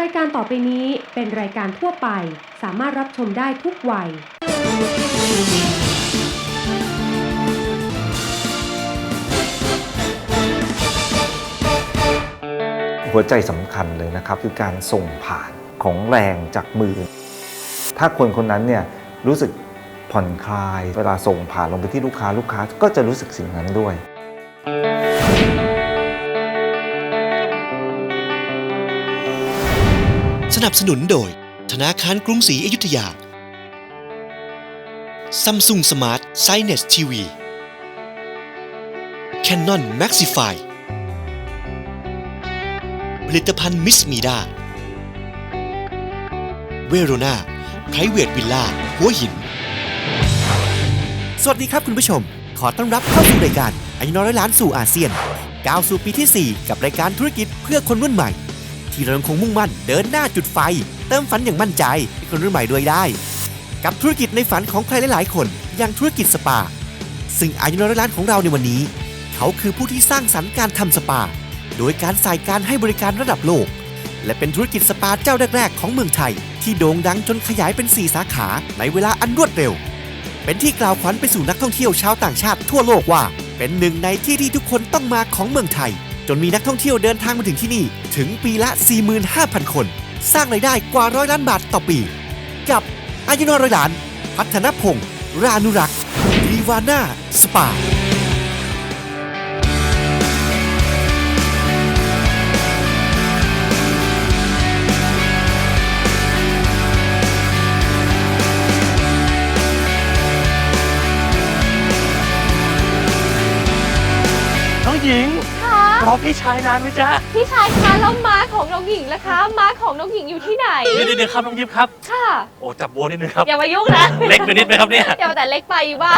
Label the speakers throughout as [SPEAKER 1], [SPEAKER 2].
[SPEAKER 1] รายการต่อไปนี้เป็นรายการทั่วไป สามารถรับชมได้ทุกวัย
[SPEAKER 2] หัวใจสำคัญเลยนะครับ คือการส่งผ่านของแรงจากมือ ถ้าคนคนนั้นเนี่ยรู้สึกผ่อนคลาย เวลาส่งผ่านลงไปที่ลูกค้าลูกค้าก็จะรู้สึกสิ่งนั้นด้วย
[SPEAKER 3] นับสนุนโดย ธนาคารกรุงศรีอยุธยา Samsung Smart s i g n e t TV Canon Maxify ผลิตภัณฑ์มิสมีดาเวโรนาไพรเวทวิลล่าหัวหิน
[SPEAKER 4] สวัสดีครับคุณผู้ชม ขอต้อนรับเข้าสู่รายการอายุน้อยร้อยล้านสู่อาเซียนก้าวสู่ปีที่ 4 กับรายการธุรกิจเพื่อคนรุ่นใหม่ ที่เรายังคงมุ่งมั่นเดินหน้าจุดไฟ เติมฝันอย่างมั่นใจให้คนรุ่นใหม่ด้วยได้ กับธุรกิจในฝันของใครหลายๆ คนอย่างธุรกิจสปา ซึ่งอายุนร้อยล้านของเราในวันนี้ เขาคือผู้ที่สร้างสรรค์การทำสปา โดยการใส่การให้บริการระดับโลก และเป็นธุรกิจสปาเจ้าแรกๆ ของเมืองไทย ที่โด่งดังจนขยายเป็น 4 สาขาในเวลาอันรวดเร็ว เป็นที่กล่าวขวัญไปสู่นักท่องเที่ยวชาวต่างชาติทั่วโลกว่า เป็นหนึ่งในที่ที่ทุกคนต้องมาของเมืองไทย จนมีนักท่องเที่ยวเดินทางมาถึงที่นี่ถึงปีละ 45,000 คน สร้างรายได้กว่าร้อยล้านบาทต่อปี กับอายุนอร้อยล้าน พัฒนพงศ์รานุรักษ์ดีวาน่าสปา
[SPEAKER 5] น้องหญิง อพี่ชายนานไหมจ๊ะ
[SPEAKER 6] พี่ชายคะแล้วม้าของน้องหญิงล่ะคะ ม้าของน้องหญิงอยู่ที่ไหน
[SPEAKER 5] เดี๋ยวเดี๋ยวครับน้องยิปครับ
[SPEAKER 6] ค่ะ
[SPEAKER 5] โอ้จับโบนิดนึงครับ
[SPEAKER 6] อย่ามายุ่งนะ
[SPEAKER 5] เล็กไปนิดไหมครับเนี่ย
[SPEAKER 6] อย่ามาแต่เล็กไปบ้า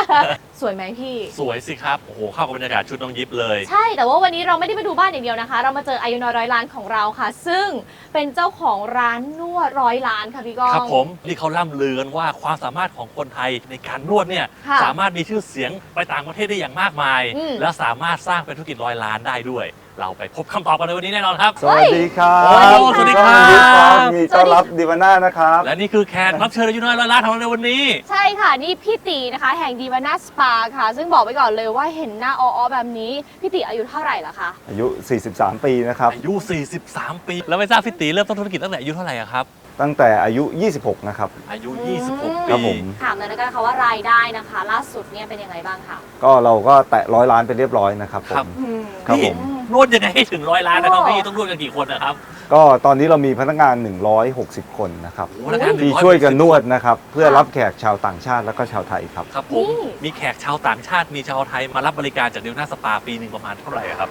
[SPEAKER 6] สวยไหมพี่
[SPEAKER 5] สวยสิครับ โอ้โหเข้ากับบรรยากาศชุดน้องยิปเลย
[SPEAKER 6] ใช่ แต่ว่าวันนี้เราไม่ได้มาดูบ้านอย่างเดียวนะคะ เรามาเจออายุน้อยร้อยล้านของเราค่ะ ซึ่งเป็นเจ้าของร้านนวดร้อยล้านค่ะพี่ก้อง
[SPEAKER 5] ครับผม ที่เขาล่ำลือกันว่าความสามารถของคนไทยในการนวดเนี่ย
[SPEAKER 6] ค่ะ
[SPEAKER 5] สามารถมีชื่อเสียงไปต่างประเทศได้อย่างมากมาย
[SPEAKER 6] อืม
[SPEAKER 5] และสามารถสร้างเป็นธุรกิจร้อยล้านได้ด้วย เราไปพบคำตอบกันในวันนี้แน่นอนครับ
[SPEAKER 2] สวัสดีครับ
[SPEAKER 5] โอ้สวัสดีครับ
[SPEAKER 2] ยินดีต้อนรับดิวาน่านะครับ
[SPEAKER 5] และนี่คือแขกรับเชิญอายุน้อยร้อยล้านของเราในวันนี้
[SPEAKER 6] ใช่ค่ะ นี่พี่ตีนะคะ แห่งดีวาน่าสปาค่ะ ซึ่งบอกไว้ก่อนเลยว่าเห็นหน้าอ้อๆแบบนี้ พี่ตีอายุเท่าไหร่ละคะ
[SPEAKER 2] อายุ 43 ปีนะครับ
[SPEAKER 5] อายุ 43 ปี แล้วไม่ทราบพี่ตีเริ่มต้นธุรกิจตั้งแต่อายุเท่าไหร่อะครับ
[SPEAKER 2] ตั้งแต่อายุ 26 นะครับ
[SPEAKER 5] อายุ
[SPEAKER 6] อืม
[SPEAKER 5] 26
[SPEAKER 2] ครับ
[SPEAKER 5] ปี
[SPEAKER 2] ผม
[SPEAKER 6] ถามเลยนะคะว่ารายได้นะคะ ล่าสุดเนี่ยเป็นยังไงบ้างคะ
[SPEAKER 2] ก็เราก็แตะร้อยล้านไปเรียบร้อยนะครับผ
[SPEAKER 5] ครับ
[SPEAKER 2] ม
[SPEAKER 6] อืม
[SPEAKER 2] ครับ
[SPEAKER 5] พี่
[SPEAKER 2] ผม
[SPEAKER 5] นวดยังไงให้ถึงร้อยล้านนะครับ
[SPEAKER 6] โอ้
[SPEAKER 5] พี่ต้องนวดกันกี่คนนะครับ
[SPEAKER 2] ก็ตอนนี้เรามีพนักงาน 160 คนนะครับ
[SPEAKER 5] โอ้โหพนักงาน
[SPEAKER 2] ที่
[SPEAKER 5] 160
[SPEAKER 2] ช่วยกันนวดนะครับ เพื่อ
[SPEAKER 6] ค่ะ
[SPEAKER 2] รับแขกชาวต่างชาติและก็ชาวไทยครับ
[SPEAKER 5] ครับผม
[SPEAKER 6] นี่
[SPEAKER 5] มีแขกชาวต่างชาติมีชาวไทยมารับบริการจากเดลน่าสปาปีหนึ่งประมาณเท่าไหร่อะครับ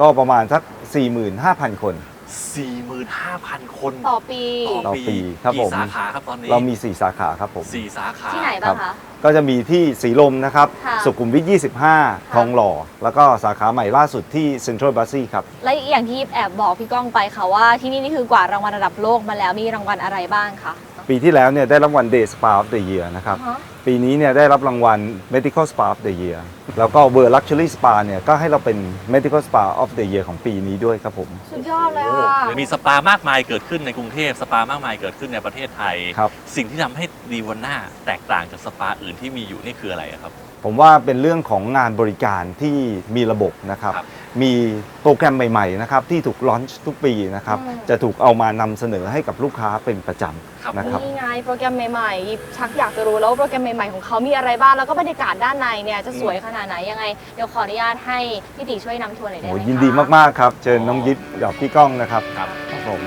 [SPEAKER 2] ก็ประมาณสัก 45,000 คน
[SPEAKER 5] 45,000 คน
[SPEAKER 6] ต่อปี
[SPEAKER 2] ต่อปีครับผม
[SPEAKER 5] กี่สาขาครับตอนนี้
[SPEAKER 2] เรามี 4 สาขาครับผม
[SPEAKER 5] สี่สาขา
[SPEAKER 6] ที่ไหนบ้างคะ
[SPEAKER 2] ก็จะมีที่สีลมนะครับ
[SPEAKER 6] ค่ะ
[SPEAKER 2] สุขุมวิท 25 ทองหล่อ แล้วก็สาขาใหม่ล่าสุดที่เซ็นทรัลบัสซี่ครับ
[SPEAKER 6] และอีกอย่างที่แอบบอกพี่ก้องไปค่ะว่าที่นี่นี่คือกว่ารางวัลระดับโลกมาแล้วมีรางวัลอะไรบ้างคะ
[SPEAKER 2] ปีที่แล้วเนี่ยได้รางวัล Day Spa of the Year นะครับ
[SPEAKER 6] อ่าฮะ
[SPEAKER 2] ปีนี้เนี่ยได้รับรางวัล Medical Spa of the Year แล้วก็ World Luxury Spa เนี่ยก็ให้เราเป็น Medical Spa of the Year ของปีนี้ด้วยครับผม
[SPEAKER 6] สุดยอดเลย
[SPEAKER 5] โอ้
[SPEAKER 6] ค่ะ
[SPEAKER 5] เดี๋ยวมีสปามากมายเกิดขึ้นในกรุงเทพสปามากมายเกิดขึ้นในประเทศไทย
[SPEAKER 2] ครับ
[SPEAKER 5] สิ่งที่ทำให้ดีวันหน้าแตกต่างจากสปาอื่นที่มีอยู่นี่คืออะไรอะครับ
[SPEAKER 2] ผมว่าเป็นเรื่องของงานบริการที่มีระบบนะครับ
[SPEAKER 5] ครับ
[SPEAKER 2] มีโปรแกรมใหม่ๆนะครับที่ถูกลอนช์ทุกปีนะครับ
[SPEAKER 6] อืม
[SPEAKER 2] จะถูกเอามานำเสนอให้กับลูกค้าเป็นประจ
[SPEAKER 5] ครับำ
[SPEAKER 2] นะครับ
[SPEAKER 6] นี่ไงโปรแกรมใหม่ๆยิบชักอยากจะรู้แล้วว่าโปรแกรมใหม่ๆ ของเขามีอะไรบ้าง แล้วก็บรรยากาศด้านในเนี่ยจะสวยขนาดไหนยังไง เดี๋ยวขออนุญาตให้พี่ติช่วยนำทัวร์หน่อยได้
[SPEAKER 2] โอ้
[SPEAKER 6] ไหมคะ
[SPEAKER 2] ยินดีมากๆครับ เชิญน้องยิปกับพี่ก้องนะครับ
[SPEAKER 5] ครับ
[SPEAKER 2] ครับผม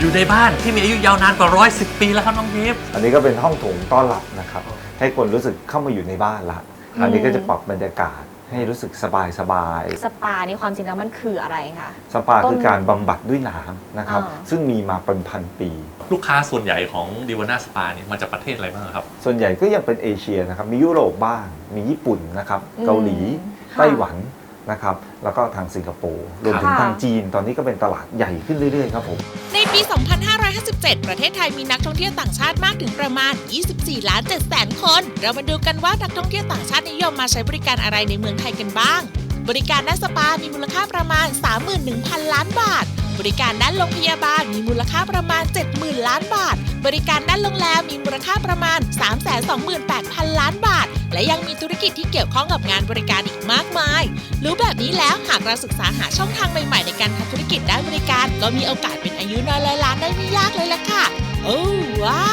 [SPEAKER 5] อยู่ในบ้านที่มีอายุยาวนานกว่าร้อยสิบปีแล้วครับน้องยิป
[SPEAKER 2] อันนี้ก็เป็นห้องโถงต้อนรับนะครับ ให้คนรู้สึกเข้ามาอยู่ในบ้านละ อันนี้ก็จะปรับบรรยากาศให้รู้สึกสบายสบาย
[SPEAKER 6] สปานี่ความจริงแล้วมันคืออะไรคะ
[SPEAKER 2] ๆสปาคือการบำบัดด้วยน้ำนะครับ
[SPEAKER 6] อ่า
[SPEAKER 2] ซึ่งมีมาเป็นพันปี
[SPEAKER 5] ลูกค้าส่วนใหญ่ของดีวาน่าสปาเนี่ยมาจากประเทศอะไรบ้างครับ
[SPEAKER 2] ส่วนใหญ่ก็ยังเป็นเอเชียนะครับ มียุโรปบ้าง มีญี่ปุ่นนะครับ
[SPEAKER 6] อืม
[SPEAKER 2] เกาหลี
[SPEAKER 6] ค่ะ
[SPEAKER 2] ไต้หวัน นะครับแล้วก็ทางสิงคโปร์รวมถึง
[SPEAKER 6] ค่ะ
[SPEAKER 2] ทางจีน ตอนนี้ก็เป็นตลาดใหญ่ขึ้นเรื่อยๆครับผม
[SPEAKER 7] ในปี 2557 ประเทศไทยมีนักท่องเที่ยวต่างชาติมากถึงประมาณ 24 ล้าน7แสนคน เรามาดูกันว่านักท่องเที่ยวต่างชาตินิยมมาใช้บริการอะไรในเมืองไทยกันบ้าง บริการด้านสปา มีมูลค่าประมาณ 31,000 ล้านบาท บริการด้านโรงพยาบาลมีมูลค่าประมาณ 70,000 ล้านบาท บริการด้านโรงแรมมีมูลค่าประมาณ 328,000 ล้านบาท และยังมีธุรกิจที่เกี่ยวข้องกับงานบริการอีกมากมาย รู้แบบนี้แล้วหากเราศึกษาหาช่องทางใหม่ๆในการทำธุรกิจด้านบริการ ก็มีโอกาสเป็นอายุน้อยร้อยล้านได้ไม่ยากเลยล่ะค่ะ โอ้ว้า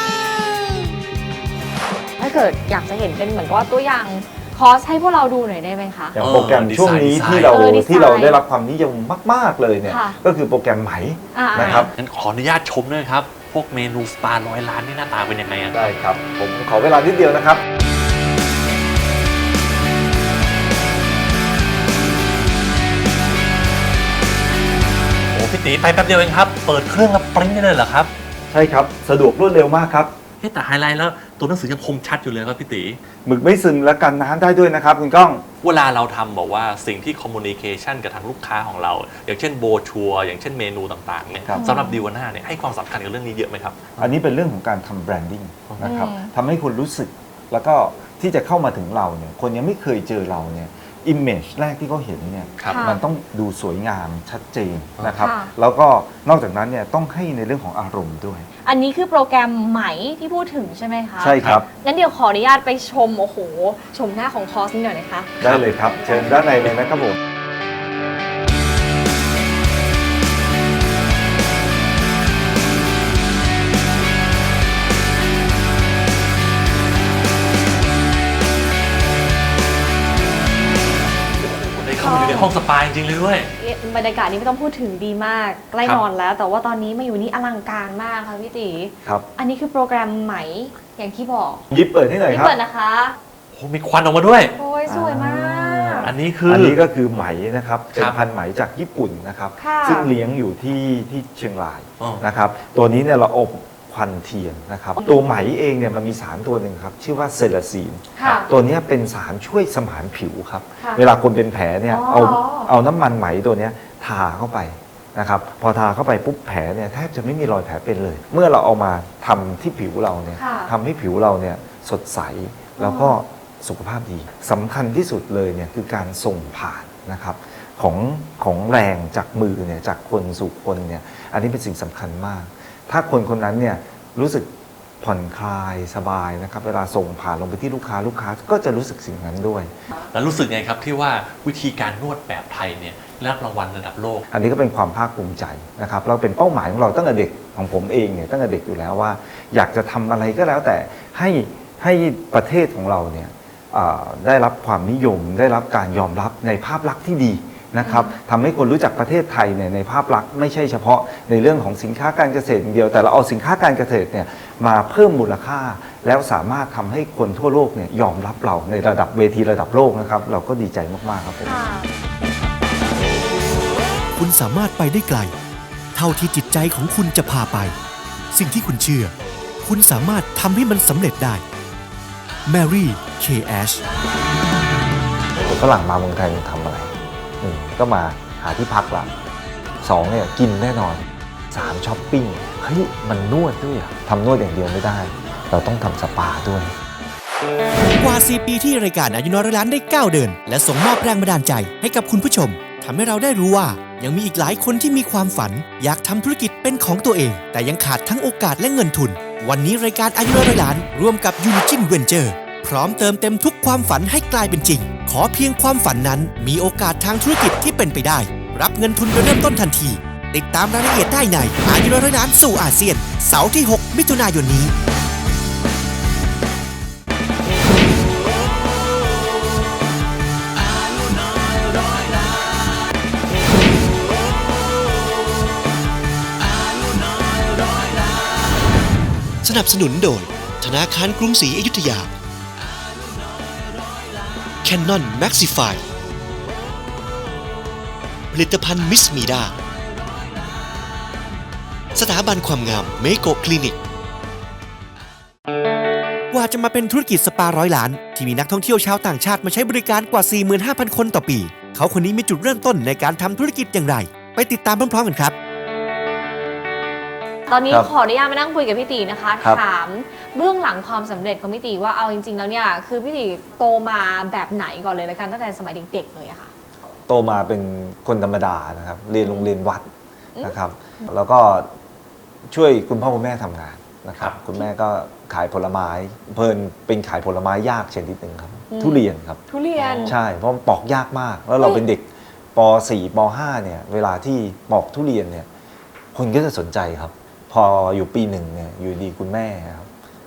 [SPEAKER 7] ว
[SPEAKER 6] ถ้าเกิดอยากจะเห็นเป็นเหมือนกับว่าตัวอย่าง คอร์สให้พวกเราดูหน่อยได้ไหมคะ
[SPEAKER 2] อย่าง
[SPEAKER 5] เออ
[SPEAKER 2] โปรแกรม
[SPEAKER 5] ดีไซน์
[SPEAKER 2] ช่วงนี้
[SPEAKER 5] ดีไซน์
[SPEAKER 2] ที่เรา
[SPEAKER 6] เออดีไซน์
[SPEAKER 2] ที่เราได้รับความนิยมมาก ๆ เลยเนี่ย
[SPEAKER 6] ค่ะ
[SPEAKER 2] ก็คือโปรแกรมไหม
[SPEAKER 6] อ่า
[SPEAKER 2] นะครับ
[SPEAKER 5] งั้นขออนุญาตชมด้วยครับ พวกเมนูสปาร้อยล้านนี่หน้าตาเป็นยังไงอะ
[SPEAKER 2] ได้ครับ ผมขอเวลานิดเดียวนะครับ
[SPEAKER 5] โอ้พี่ตีไปแป๊บเดียวเองครับ เปิดเครื่องแล้วปริ้นได้เลยเหรอครับ
[SPEAKER 2] ใช่ครับ สะดวกรวดเร็วมากครับ
[SPEAKER 5] เฮ้ยแต่ไฮไลท์แล้ว ตัวหนังสือยังคมชัดอยู่เลยครับพี่ตี
[SPEAKER 2] หมึกไม่ซึมและกันน้ำได้ด้วยนะครับคุณก้อง
[SPEAKER 5] เวลาเราทำบอกว่าสิ่งที่คอมมูนิเคชันกับทางลูกค้าของเรา อย่างเช่นโบชัวอย่างเช่นเมนูต่างๆเนี่ย
[SPEAKER 2] ครับ
[SPEAKER 5] สำหรับดีวาน่าเนี่ยให้ความสำคัญกับเรื่องนี้เยอะไหมครับ
[SPEAKER 2] อันนี้เป็นเรื่องของการทำแบรนดิ้งนะครับ
[SPEAKER 6] อืม
[SPEAKER 2] ทำให้คนรู้สึกแล้วก็ที่จะเข้ามาถึงเราเนี่ยคนยังไม่เคยเจอเราเนี่ย อิมเมจแรกที่เขาเห็นเนี่ย
[SPEAKER 5] ครับ
[SPEAKER 6] ค่ะ
[SPEAKER 2] มันต้องดูสวยงามชัดเจนนะครับ
[SPEAKER 6] ค่ะ
[SPEAKER 2] แล้วก็นอกจากนั้นเนี่ยต้องให้ในเรื่องของอารมณ์ด้วย
[SPEAKER 6] อันนี้คือโปรแกรมไหมที่พูดถึงใช่ไหมคะ
[SPEAKER 2] ใช่ครับ
[SPEAKER 6] งั้นเดี๋ยวขออนุญาตไปชม โอ้โห ชมหน้าของคอร์สนี้หน่อยนะคะ
[SPEAKER 2] ได้เลยครับ เชิญด้านในเลยนะครับผม
[SPEAKER 5] ห้องสปาจริงๆเลยด้วย
[SPEAKER 6] บรรยากาศนี้ไม่ต้องพูดถึงดีมากใกล้
[SPEAKER 5] ครับ
[SPEAKER 6] นอนแล้ว แต่ว่าตอนนี้มาอยู่นี่อลังการมากค่ะพี่ตี
[SPEAKER 2] ครับ
[SPEAKER 6] อันนี้คือโปรแกรมไหมอย่างที่บอก
[SPEAKER 2] ยิบเปิดให้หน่อย
[SPEAKER 6] นี่
[SPEAKER 2] ครับ
[SPEAKER 6] เปิดนะคะ
[SPEAKER 5] โอ้มีควันออกมาด้วย
[SPEAKER 6] โอ้ยสวยมาก
[SPEAKER 5] อันนี้คือ
[SPEAKER 2] อั
[SPEAKER 5] อั
[SPEAKER 2] นนี้ก็คือไหมนะครับเป็น
[SPEAKER 5] ครับ
[SPEAKER 2] พันธุ์ไหมจากญี่ปุ่นนะครับ
[SPEAKER 6] ค่ะ
[SPEAKER 2] ซึ่งเลี้ยงอยู่ที่ที่เชียงราย
[SPEAKER 5] อ๋อ
[SPEAKER 2] นะครับ ตัวนี้เนี่ยเราอบ ควันเทียนนะครับตัวไหมเองเนี่ยมันมีสารตัวหนึ่งครับ ชื่อว่าเซลาซีน
[SPEAKER 6] ค่ะ
[SPEAKER 2] ตัวเนี้ยเป็นสารช่วยสมานผิวครับ
[SPEAKER 6] ค่ะ
[SPEAKER 2] เวลาคนเป็นแผลเนี่ย
[SPEAKER 6] อ๋อ
[SPEAKER 2] เอาเอาน้ำมันไหมตัวเนี้ยทาเข้าไปนะครับ พอทาเข้าไปปุ๊บแผลเนี่ยแทบจะไม่มีรอยแผลเป็นเลย เมื่อเราเอามาทำที่ผิวเราเนี่ย
[SPEAKER 6] ค่ะ
[SPEAKER 2] ทำให้ผิวเราเนี่ยสดใสแล้วก็สุขภาพดีสำคัญที่สุดเลยเนี่ยคือการส่งผ่านนะครับของของแรงจากมือเนี่ยจากคนสู่คนเนี่ยอันนี้เป็นสิ่งสำคัญมาก ถ้าคนคนนั้นเนี่ยรู้สึกผ่อนคลายสบายนะครับ เวลาส่งผ่านลงไปที่ลูกค้าลูกค้าก็จะรู้สึกสิ่งนั้นด้วย
[SPEAKER 5] แล้วรู้สึกไงครับที่ว่าวิธีการนวดแบบไทยเนี่ยได้รับรางวัลระดับโลก
[SPEAKER 2] อันนี้ก็เป็นความภาคภูมิใจนะครับเราเป็นเป้าหมายของเราตั้งแต่เด็กของผมเองเนี่ยตั้งแต่เด็กอยู่แล้วว่า อยากจะทำอะไรก็แล้วแต่ให้ให้ประเทศของเราเนี่ยอ่าได้รับความนิยม ได้รับการยอมรับในภาพลักษณ์ที่ดี นะครับทำให้คนรู้จักประเทศไทยเนี่ยในภาพลักษณ์ไม่ใช่เฉพาะในเรื่องของสินค้าการเกษตรอย่างเดียว แต่เราเอาสินค้าการเกษตรเนี่ยมาเพิ่มมูลค่า แล้วสามารถทำให้คนทั่วโลกเนี่ยยอมรับเราในระดับเวทีระดับโลกนะครับเราก็ดีใจมากๆครับผม
[SPEAKER 6] ค่ะ
[SPEAKER 4] คุณสามารถไปได้ไกล เท่าที่จิตใจของคุณจะพาไป สิ่งที่คุณเชื่อ คุณสามารถทำให้มันสำเร็จได้ Mary K. Ash
[SPEAKER 2] ฝรั่งมาเมืองไทยมันทำอะไรหนึ่ง ก็มาหาที่พักละสองเนี่ยกินแน่นอนสามช้อปปิ้งเฮ้ยมันนวดด้วยอะทำนวดอย่างเดียวไม่ได้ เราต้องทำสปาด้วย
[SPEAKER 4] กว่า 4 ปีที่รายการอายุน้อยร้อยล้านได้ก้าวเดิน และส่งมอบแรงบันดาลใจให้กับคุณผู้ชมทำให้เราได้รู้ว่า ยังมีอีกหลายคนที่มีความฝัน อยากทำธุรกิจเป็นของตัวเอง แต่ยังขาดทั้งโอกาสและเงินทุน วันนี้รายการอายุน้อยร้อยล้าน ร่วมกับยูนิจินเวนเจอร์ พร้อมเติมเต็มทุกความฝันให้กลายเป็นจริง ขอเพียงความฝันนั้นมีโอกาสทางธุรกิจที่เป็นไปได้ รับเงินทุนไปเริ่มต้นทันที ติดตามรายละเอียดได้ในอายุน้อยร้อยล้านสู่อาเซียน เสาร์ที่ 6 มิถุนายนนี้
[SPEAKER 3] สนับสนุนโดย ธนาคารกรุงศรีอยุธยา Canon Maxify ผลิตภัณฑ์มิสมีดาสถาบันความงามเมโกคลินิก
[SPEAKER 4] กว่าจะมาเป็นธุรกิจสปาร้อยล้าน ที่มีนักท่องเที่ยวชาวต่างชาติมาใช้บริการกว่า 45,000 คนต่อปี เขาคนนี้มีจุดเริ่มต้นในการทำธุรกิจอย่างไร ไปติดตามพร้อมๆกันครับ
[SPEAKER 6] ตอนนี้
[SPEAKER 2] ครับ
[SPEAKER 6] ขออนุญาตมานั่งคุยกับพี่ตีนะคะ
[SPEAKER 2] ครับ
[SPEAKER 6] ถาม เบื้องหลังความสำเร็จของพี่ตีว่าเอาจริง ๆ แล้วเนี่ยคือพี่ตีโตมาแบบไหนก่อนเลยละกันตั้งแต่สมัยเด็กๆเลยอะค่ะ
[SPEAKER 2] โตมาเป็นคนธรรมดานะครับ เรียนโรงเรียนวัด
[SPEAKER 6] อืม
[SPEAKER 2] นะครับ แล้วก็ช่วยคุณพ่อคุณแม่ทำงานนะครับ
[SPEAKER 5] ครับ
[SPEAKER 2] คุณแม่ก็ขายผลไม้ เพลินเป็นขายผลไม้ยากชนิดหนึ่งครับ ทุเรียนครับ
[SPEAKER 6] ทุเรียน
[SPEAKER 2] ใช่เพราะมันปอกยากมาก แล้วเรา
[SPEAKER 6] เฮ้ย
[SPEAKER 2] เป็นเด็กป .4 ป .5 เนี่ยเวลาที่ปอกทุเรียนเนี่ยคนก็จะสนใจครับ พออยู่ปีหนึ่งเนี่ยอยู่ดีคุณแม่ครับ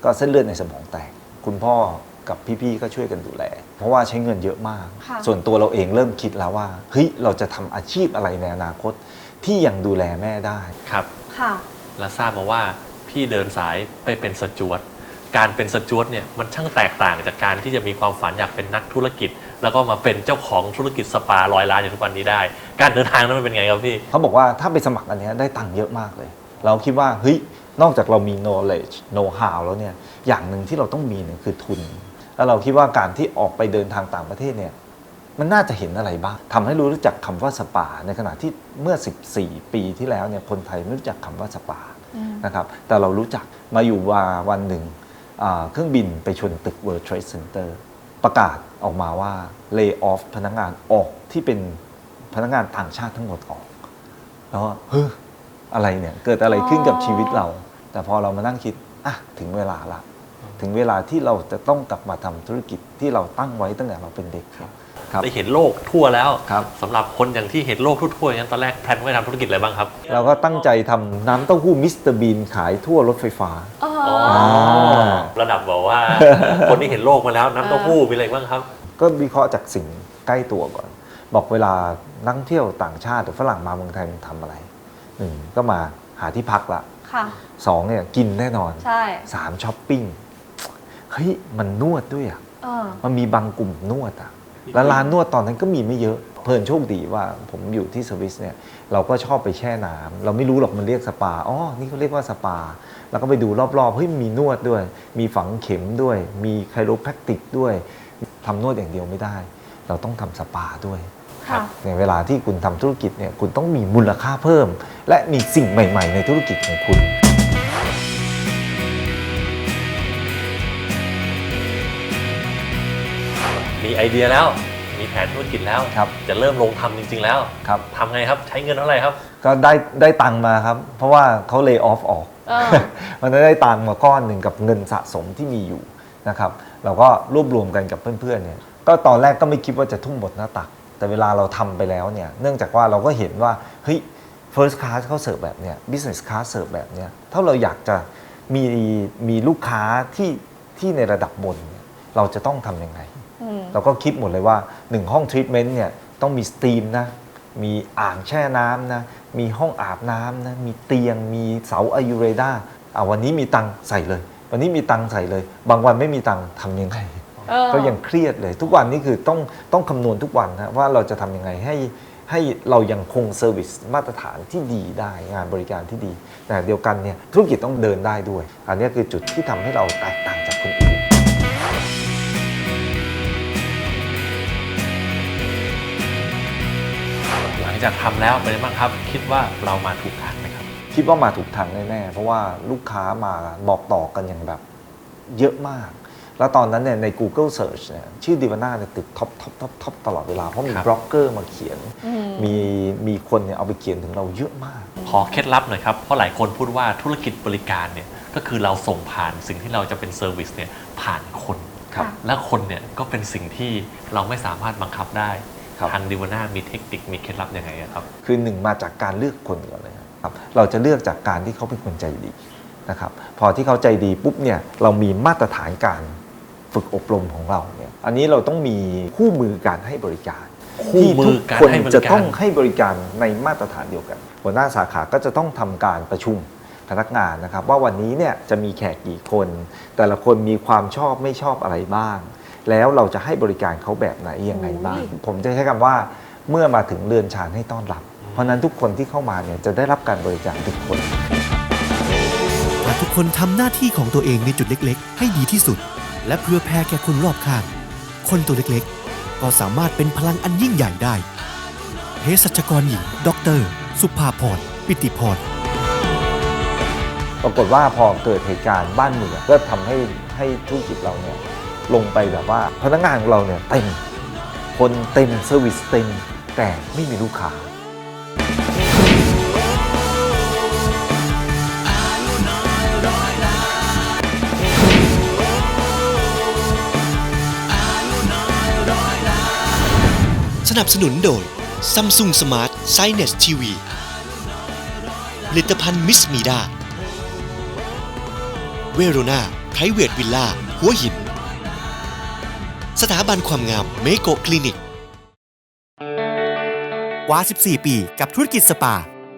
[SPEAKER 2] ก็เส้นเลือดในสมองแตก คุณพ่อกับพี่ๆก็ช่วยกันดูแล เพราะว่าใช้เงินเยอะมาก
[SPEAKER 6] ค่ะ
[SPEAKER 2] ส่วนตัวเราเองเริ่มคิดแล้วว่าเฮ้ยเราจะทำอาชีพอะไรในอนาคต ที่ยังดูแลแม่ได้
[SPEAKER 5] ครับ
[SPEAKER 6] ค่ะ
[SPEAKER 5] และทราบมาว่าพี่เดินสายไปเป็นสจวตการเป็นสจวตเนี่ยมันช่างแตกต่างจากการที่จะมีความฝันอยากเป็นนักธุรกิจ แล้วก็มาเป็นเจ้าของธุรกิจสปาร้อยล้านอย่างทุกวันนี้ได้ การเดินทางนั้นมันเป็นไงครับพี่
[SPEAKER 2] เขาบอกว่าถ้าไปสมัครอันเนี้ยได้ตังค์เยอะมากเลย เราคิดว่าเฮ้ยนอกจากเรามี knowledge know how แล้วเนี่ยอย่างหนึ่งที่เราต้องมีเนี่ยคือทุน แล้วเราคิดว่าการที่ออกไปเดินทางต่างประเทศเนี่ยมันน่าจะเห็นอะไรบ้างทำให้รู้จักคำว่าสปา ในขณะที่เมื่อ 14 ปีที่แล้วเนี่ยคนไทยไม่รู้จักคำว่าสปานะครับแต่เรารู้จักมาอยู่ว่าวันหนึ่งอ่าเครื่องบินไปชนตึก World Trade Center ประกาศออกมาว่า lay off พนักงานออกที่เป็นพนักงานต่างชาติทั้งหมดออก แล้วก็เฮ้ย อะไรเนี่ยเกิดอะไรขึ้นกับชีวิตเรา แต่พอเรามานั่งคิดอะถึงเวลาละถึงเวลาที่เราจะต้องกลับมาทำธุรกิจที่เราตั้งไว้ตั้งแต่เราเป็นเด็กครับครับ
[SPEAKER 5] ได้เห็นโลกทั่วแล้ว
[SPEAKER 2] ครับ
[SPEAKER 5] สำหรับคนอย่างที่เห็นโลกทั่วๆอย่างนั้นตอนแรกแพลนไว้ทำธุรกิจอะไรบ้างครับ
[SPEAKER 2] เราก็ตั้งใจทำน้ำเต้าหู้มิสเตอร์บีนขายทั่วรถไฟฟ้า
[SPEAKER 6] อ๋อ
[SPEAKER 5] อ๋อ
[SPEAKER 2] อ
[SPEAKER 5] ระดับบอกว่า คนที่เห็นโลกมาแล้วน้ำเต้าหู้มีอะไรบ้างครับ
[SPEAKER 2] ก็วิเคราะห์จากสิ่งใกล้ตัวก่อน บอกเวลานักท่องเที่ยวต่างชาติหรือฝรั่งมาเมืองไทยมันทำอะไร หนึ่งก็มาหาที่พักละ
[SPEAKER 6] ค่ะ
[SPEAKER 2] สองเนี่ยกินแน่นอน
[SPEAKER 6] ใช่
[SPEAKER 2] สามช้อปปิ้งเฮ้ยมันนวดด้วยอะ
[SPEAKER 6] เออ
[SPEAKER 2] มันมีบางกลุ่มนวดอะแล้วร้านนวดตอนนั้นก็มีไม่เยอะเพลินโชคดีว่าผมอยู่ที่สวิสเนี่ยเราก็ชอบไปแช่น้ำเราไม่รู้หรอกมันเรียกสปาอ๋อนี่เขาเรียกว่าสปา แล้วก็ไปดูรอบๆเฮ้ยมีนวดด้วย มีฝังเข็มด้วย มีไคโรแพคติกด้วยทำนวดอย่างเดียวไม่ได้ เราต้องทำสปาด้วย
[SPEAKER 6] ค่ะ
[SPEAKER 2] ในเวลาที่คุณทำธุรกิจเนี่ยคุณต้องมีมูลค่าเพิ่ม และมีสิ่งใหม่ ๆ ในธุรกิจของคุณ
[SPEAKER 5] มีไอเดียแล้วมีแผนธุรกิจแล้ว
[SPEAKER 2] ครับ
[SPEAKER 5] จะเริ่มลงทำจริง ๆ แล้ว
[SPEAKER 2] ครับ
[SPEAKER 5] ทำไงครับใช้เงินเท่าไหร่ครับ
[SPEAKER 2] ก็ได้ได้ตังค์มาครับ เพราะว่าเขาเล y off ออก
[SPEAKER 6] เออ
[SPEAKER 2] มันได้ตังค์มาก้อนหนึ่งกับเงินสะสมที่มีอยู่นะครับเราก็รวบรวมกันกับเพื่อนๆเนี่ยก็ตอนแรกก็ไม่คิดว่าจะทุ่มบทหน้าตัก แต่เวลาเราทำไปแล้วเนี่ยเนื่องจากว่าเราก็เห็นว่าเฮ้ย first class เขาเสิร์ฟแบบเนี้ย business class เสิร์ฟแบบเนี้ยถ้าเราอยากจะมีมีลูกค้าที่ที่ในระดับบนเนี่ยเราจะต้องทำยังไง
[SPEAKER 6] อืม
[SPEAKER 2] เราก็คิดหมดเลยว่า1ห้องทรีทเมนต์เนี่ยต้องมีสตรีมนะ มีอ่างแช่น้ำนะ มีห้องอาบน้ำนะ มีเตียง มีเสาอายุเรดาอ่าวันนี้มีตังค์ใส่เลย วันนี้มีตังค์ใส่เลย บางวันไม่มีตังค์ทำยังไง
[SPEAKER 6] เออ
[SPEAKER 2] ก็ยังเครียดเลย ทุกวันนี้คือต้องต้องคำนวณทุกวันนะว่าเราจะทำยังไงให้ให้เรายังคงเซอร์วิสมาตรฐานที่ดีได้งานบริการที่ดีแต่เดียวกันเนี่ยธุรกิจต้องเดินได้ด้วย อันนี้คือจุดที่ทำให้เราแตกต่างจากคนอื่น
[SPEAKER 5] หลังจากทำแล้วเป็นยังไงบ้างครับ คิดว่าเรามาถูกทางไหมครับ
[SPEAKER 2] คิดว่ามาถูกทางแน่ๆเพราะว่าลูกค้ามาบอกต่อกันอย่างแบบเยอะมาก แล้วตอนนั้นเนี่ยใน Google Search เนี่ยชื่อดิวาน่าเนี่ยติดท็อปท็อปท็อปท็อปตลอดเวลา เพราะมี
[SPEAKER 5] ครับ
[SPEAKER 2] บล็อกเกอร์มาเขียน
[SPEAKER 6] อืม
[SPEAKER 2] มีมีคนเนี่ยเอาไปเขียนถึงเราเยอะมาก
[SPEAKER 5] ขอเคล็ดลับหน่อยครับ เพราะหลายคนพูดว่าธุรกิจบริการเนี่ยก็คือเราส่งผ่านสิ่งที่เราจะเป็นเซอร์วิสเนี่ยผ่านคน
[SPEAKER 2] ครับ
[SPEAKER 5] และคนเนี่ยก็เป็นสิ่งที่เราไม่สามารถบังคับได้
[SPEAKER 2] ครับ
[SPEAKER 5] ทางดิวาน่ามีเทคนิคมีเคล็ดลับยังไงอะครับ
[SPEAKER 2] คือหนึ่งมาจากการเลือกคนก่อนเลยครับเราจะเลือกจากการที่เขาเป็นคนใจดีนะครับพอที่เขาใจดีปุ๊บเนี่ยเรามีมาตรฐานการ ฝึกอบรมของเราเนี่ยอันนี้เราต้องมีคู่มือการให้บริการ
[SPEAKER 5] คู่มือการ
[SPEAKER 2] ที่ทุกคน
[SPEAKER 5] ให้บริการ
[SPEAKER 2] จะต้องให้บริการในมาตรฐานเดียวกัน หัวหน้าสาขาก็จะต้องทำการประชุมพนักงานนะครับ ว่าวันนี้เนี่ยจะมีแขกกี่คน แต่ละคนมีความชอบไม่ชอบอะไรบ้าง แล้วเราจะให้บริการเขาแบบไหนยังไงบ้าง ผมจะใช้คำว่าเมื่อมาถึงเรือนชานให้ต้อนรับ เพราะฉะนั้นทุกคนที่เข้ามาเนี่ยจะได้รับการบริการทุกคน
[SPEAKER 4] ถ้าทุกคนทำหน้าที่ของตัวเองในจุดเล็ก ๆ ให้ดีที่สุด และเพื่อแผ่แก่คนรอบข้าง คนตัวเล็กๆ ก็สามารถเป็นพลังอันยิ่งใหญ่ได้สัชกรหญิงดรสุภาพร ปิติพร
[SPEAKER 2] ปรากฏว่าพอเกิดเหตุการณ์บ้านเมืองก็ทำให้ให้ธุรกิจเราเนี่ยลงไปแบบว่าพนักงานของเราเนี่ยเต็ม คนเต็มเซอร์วิสเต็มแต่ไม่มีลูกค้า
[SPEAKER 3] นับสนุนโดย Samsung Smart s i n e s TV ผลิตภัณฑ์มิสมีดาเวโรนาไพรเวทวิลล่า หัวหิน สถาบันความงามเมโกคลินิก
[SPEAKER 4] กว่า 14 ปีกับธุรกิจสปา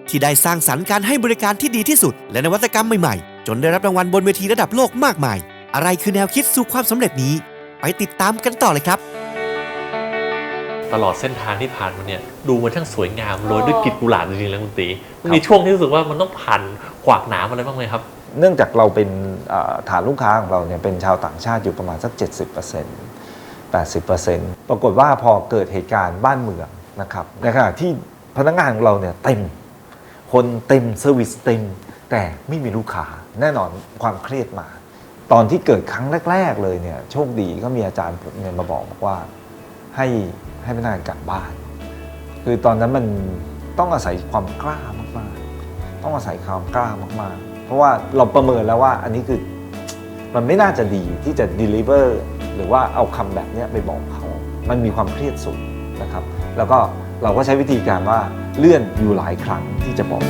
[SPEAKER 4] ที่ได้สร้างสรรค์การให้บริการที่ดีที่สุด และนวัตกรรมใหม่ๆ จนได้รับรางวัลบนเวทีระดับโลกมากมาย อะไรคือแนวคิดสู่ความสำเร็จนี้ ไปติดตามกันต่อเลยครับ
[SPEAKER 5] ตลอดเส้นทางที่ผ่านมาเนี่ยดูมันช่างสวยงามโรยด้วย
[SPEAKER 2] อ๋อ
[SPEAKER 5] กลีบกุหลาบจริงๆแล้วคุณตีมัน
[SPEAKER 2] ครับ
[SPEAKER 5] มีช่วงที่รู้สึกว่ามันต้องผ่านขวากหนามอะไรบ้างไหมครับ
[SPEAKER 2] เนื่องจากเราเป็นเอ่อฐานลูกค้าของเราเนี่ยเป็นชาวต่างชาติอยู่ประมาณสัก 70% 80%ปรากฏว่าพอเกิดเหตุการณ์บ้านเมืองนะครับในขณะที่พนักงานของเราเนี่ยเต็ม คนเต็มเซอร์วิสเต็ม แต่ไม่มีลูกค้าแน่นอนความเครียดมา ตอนที่เกิดครั้งแรก ๆ เลยเนี่ยโชคดีก็มีอาจารย์ผมเนี่ยมาบอกบอกว่าให้ ให้พนักงานกลับบ้าน คือตอนนั้นมันต้องอาศัยความกล้ามากๆ ต้องอาศัยความกล้ามากๆ เพราะว่าเราประเมินแล้วว่าอันนี้คือมันไม่น่าจะดีที่จะ deliver หรือว่าเอาคำแบบนี้ไปบอกเขา มันมีความเครียดสูงนะครับ แล้วก็เราก็ใช้วิธีการว่าเลื่อนอยู่หลายครั้งที่จะบอก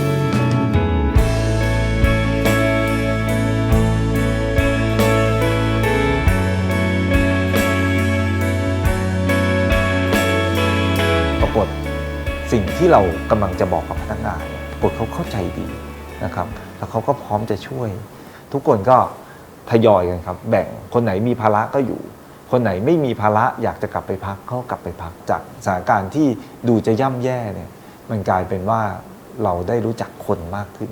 [SPEAKER 2] สิ่งที่เรากำลังจะบอกกับพนักงานเนี่ยกฏเขาเข้าใจดีนะครับ แล้วเขาก็พร้อมจะช่วย ทุกคนก็ทยอยกันครับ แบ่งคนไหนมีภาระก็อยู่ คนไหนไม่มีภาระอยากจะกลับไปพักก็กลับไปพักจากสถานการณ์ที่ดูจะย่ำแย่เนี่ยมันกลายเป็นว่าเราได้รู้จักคนมากขึ้น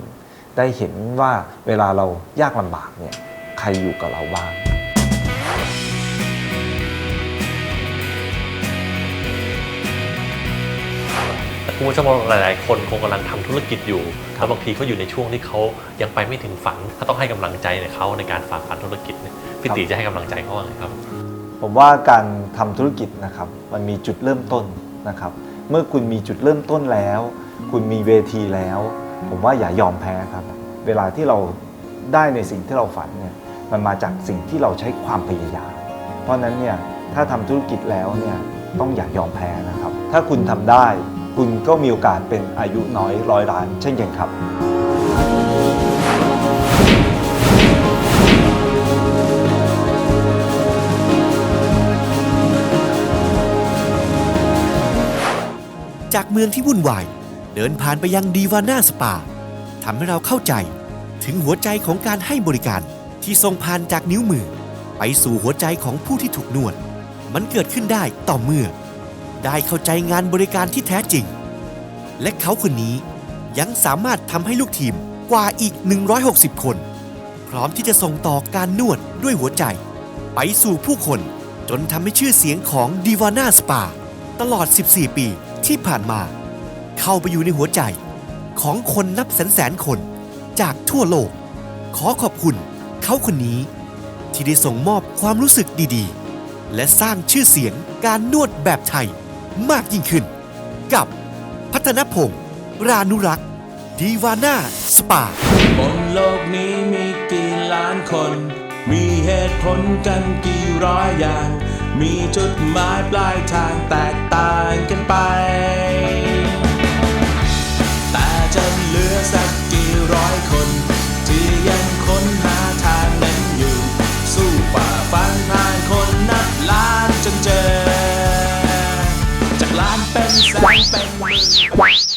[SPEAKER 2] ได้เห็นว่าเวลาเรายากลำบากเนี่ยใครอยู่กับเราบ้าง
[SPEAKER 5] แต่คุณผู้ชมหลาย ๆ คนคงกำลังทำธุรกิจอยู่แล้วบางทีเขาอยู่ในช่วงที่เขายังไปไม่ถึงฝันก็ต้องให้กำลังใจในเขาในการฝ่าฟันธุรกิจเนี่ยพี่ตีจะให้กำลังใจเขาว่าไงครับ
[SPEAKER 2] ผมว่าการทำธุรกิจนะครับมันมีจุดเริ่มต้นนะครับ เมื่อคุณมีจุดเริ่มต้นแล้ว คุณมีเวทีแล้ว ผมว่าอย่ายอมแพ้ครับ เวลาที่เราได้ในสิ่งที่เราฝันเนี่ยมันมาจากสิ่งที่เราใช้ความพยายามเพราะฉะนั้นเนี่ยถ้าทำธุรกิจแล้วเนี่ยต้องอย่ายอมแพ้นะครับ ถ้าคุณทำได้ คุณก็มีโอกาสเป็นอายุน้อยร้อยล้าน เช่นกันครับ
[SPEAKER 4] จากเมืองที่วุ่นวาย เดินผ่านไปยังดีวาน่าสปาทำให้เราเข้าใจ ถึงหัวใจของการให้บริการที่ส่งผ่านจากนิ้วมือ ไปสู่หัวใจของผู้ที่ถูกนวด มันเกิดขึ้นได้ต่อเมื่อ ได้เข้าใจงานบริการที่แท้จริง และเขาคนนี้ยังสามารถทำให้ลูกทีมกว่าอีก 160 คน พร้อมที่จะส่งต่อการนวดด้วยหัวใจ ไปสู่ผู้คนจนทำให้ชื่อเสียงของดีวาน่าสปาตลอด 14 ปีที่ผ่านมา เข้าไปอยู่ในหัวใจ ของคนนับแสนแสนๆคนจากทั่วโลก ขอขอบคุณเขาคนนี้ ที่ได้ส่งมอบความรู้สึกดีๆ และสร้างชื่อเสียงการนวดแบบไทย มากยิ่งขึ้น กับพัฒนพงศ์รานุรักษ์ดีวาน่าสปา
[SPEAKER 8] บนโลกนี้มีกี่ล้านคน มีเหตุผลกันกี่ร้อยอย่าง มีจุดหมายปลายทางแตกต่างกันไป แต่จะเหลือสักกี่ร้อยคน ที่ยังค้นหา อจ